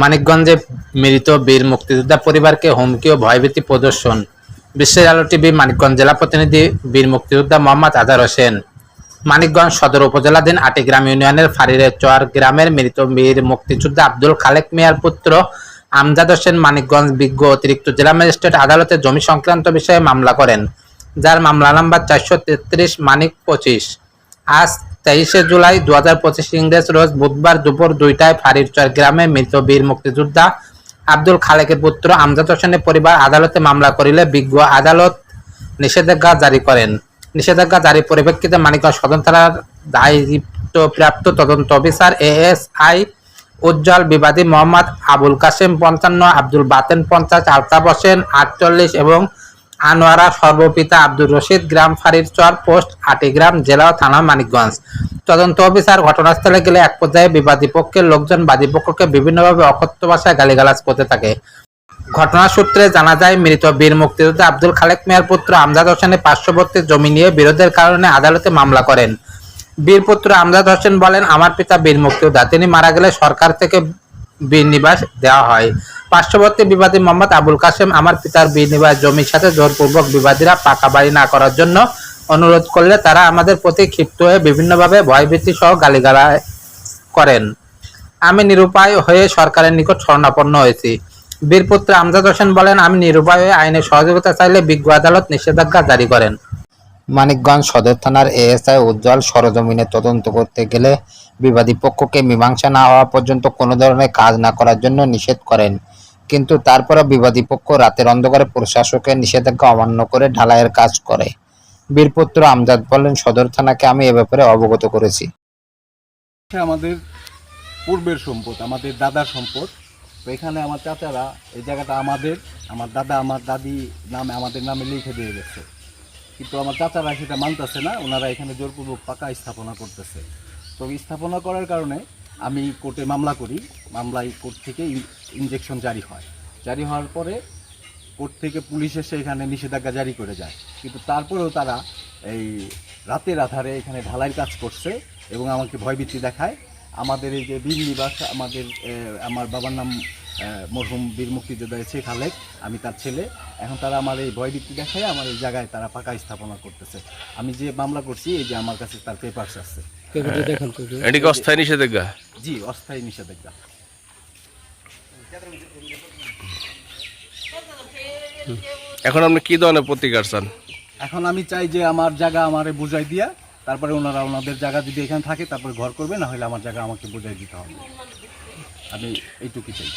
মানিকগঞ্জে মৃত বীর মুক্তিযোদ্ধা পরিবারকে হুমকি ও ভয়ভীতি প্রদর্শন। বিশ্বের আলো টিভি মানিকগঞ্জ জেলা প্রতিনিধি বীর মুক্তিযোদ্ধা মোহাম্মদ আজার হোসেন। মানিকগঞ্জ সদর উপজেলাধীন আটিগ্রাম ইউনিয়নের ফারিরে চর গ্রামের মৃত বীর মুক্তিযোদ্ধা আব্দুল খালেক মিয়ার পুত্র আমজাদ হোসেন মানিকগঞ্জ বিজ্ঞ অতিরিক্ত জেলা ম্যাজিস্ট্রেট আদালতে জমি সংক্রান্ত বিষয়ে মামলা করেন, যার মামলা নাম্বার চারশো তেত্রিশ, মানিক পঁচিশ। আজ তেইশে জুলাই দু হাজার পঁচিশ ইংরেজ রোজ বুধবার দুপুর দুইটায় ফারিরচর গ্রামে মৃত বীর মুক্তিযোদ্ধা আব্দুল খালেকের পুত্র আমজাদ হোসেনের পরিবার আদালতে মামলা করিলে বিজ্ঞ আদালত নিষেধাজ্ঞা জারি করেন। নিষেধাজ্ঞা জারির পরিপ্রেক্ষিতে মানিকগঞ্জ সদর থানার দায়িত্বপ্রাপ্ত তদন্ত অফিসার এএসআই উজ্জ্বল বিবাদী মোহাম্মদ আবুল কাসেম পঞ্চান্ন, আব্দুল বাতেন পঞ্চাশ, আলতাফ হোসেন আটচল্লিশ এবং আনোয়ারা সর্বপিতা আব্দুর রশিদ গ্রাম ফারির চর পোস্ট আটিগ্রাম জেলা থানা মানিকগঞ্জ। তদন্ত অফিসার ঘটনাস্থলে গেলে এক পর্যায়ে বিবাদী পক্ষের লোকজন বাদী পক্ষকে বিভিন্নভাবে অকথ্য ভাষায় গালিগালাজ করতে থাকে। ঘটনা সূত্রে জানা যায়, মৃত বীর মুক্তিযোদ্ধা আব্দুল খালেক মিয়ার পুত্র আমজাদ হোসেনের পার্শ্ববর্তী জমি নিয়ে বিরোধের কারণে আদালতে মামলা করেন। বীর পুত্র আমজাদ হোসেন বলেন, আমার পিতা বীর মুক্তিযোদ্ধা, তিনি মারা গেলে সরকার থেকে বীর নিবাস দেওয়া হয়। পার্শ্ববর্তী বিবাদী মোহাম্মদ আবুল কাসেম আমার পিতার বীর নিবাস জমির সাথে জোরপূর্বক বিবাদীরা পাকা বাড়ি না করার জন্য অনুরোধ করলে তারা আমাদের প্রতি ক্ষিপ্ত হয়ে বিভিন্নভাবে ভয়ভীতি সহ গালিগালা করেন। আমি নিরুপায় হয়ে সরকারের নিকট শরণাপন্ন হয়েছি। বীরপুত্র আমজাদ হোসেন বলেন আমি নিরুপায় হয়ে আইনের সহযোগিতা চাইলে বিজ্ঞ আদালত নিষেধাজ্ঞা জারি করেন। মানিকগঞ্জ সদর থানার এএসআই উজ্জ্বল সরজমিনে তদন্ত করতে গেলে বিবাদী পক্ষকে মীমাংসা না হওয়া পর্যন্ত কোনো ধরনের কাজ না করার জন্য নিষেধ করেন। কিন্তু তারপরও বিবাদী পক্ষ রাতের অন্ধকারে প্রশাসকের নিষেধাজ্ঞা অমান্য করে ঢালাইয়ের কাজ করে। বীরপুত্র আমজাদ বলেন সদর থানাকে আমি এ ব্যাপারে অবগত করেছি। আমাদের পূর্বের সম্পদ আমাদের দাদার সম্পদ। তো এখানে আমার চাচারা এই জায়গাটা আমাদের, আমার দাদা, আমার দাদি নামে, আমাদের নামে লিখে দিয়ে গেছে। কিন্তু আমার চাচারা সেটা মানতেছে না, ওনারা এখানে জোরপূর্বক পাকা স্থাপনা করতেছে। তো স্থাপনা করার কারণে আমি কোর্টে মামলা করি, মামলায় কোর্ট থেকে ইনজেকশন জারি হয়। জারি হওয়ার পরে কোর্ট থেকে পুলিশ এসে এখানে নিষেধাজ্ঞা জারি করে যায়। কিন্তু তারপরেও তারা এই রাতের আধারে এখানে ঢালাইয়ের কাজ করছে এবং আমাকে ভয়ভীতি দেখায়। আমাদের এই যে বীর নিবাস আমাদের আমার বাবার নাম মরহুম বীর মুক্তিযোদ্ধা শেখ খালেক আমি তার ছেলে। এখন তারা আমার এই ভয় ভয়ভীতি দেখায় আমার এই জায়গায় তারা পাকা স্থাপনা করতেছে। আমি যে মামলা করছি এই যে আমার কাছে তার পেপারস আছে। এটি কি অস্থায়ী নিষেধাজ্ঞা? জি অস্থায়ী নিষেধাজ্ঞা। এখন আপনি কি ধরনের প্রতিকার চান? এখন আমি চাই যে আমার জায়গা আমারে বুঝাই দিয়া তারপরে ওনারা ওনাদের জায়গা যদি এখানে থাকে, তারপরে ঘর করবে, না হলে আমার জায়গা আমাকে বোঝাই দিতে হবে। আমি এইটুকু চাই।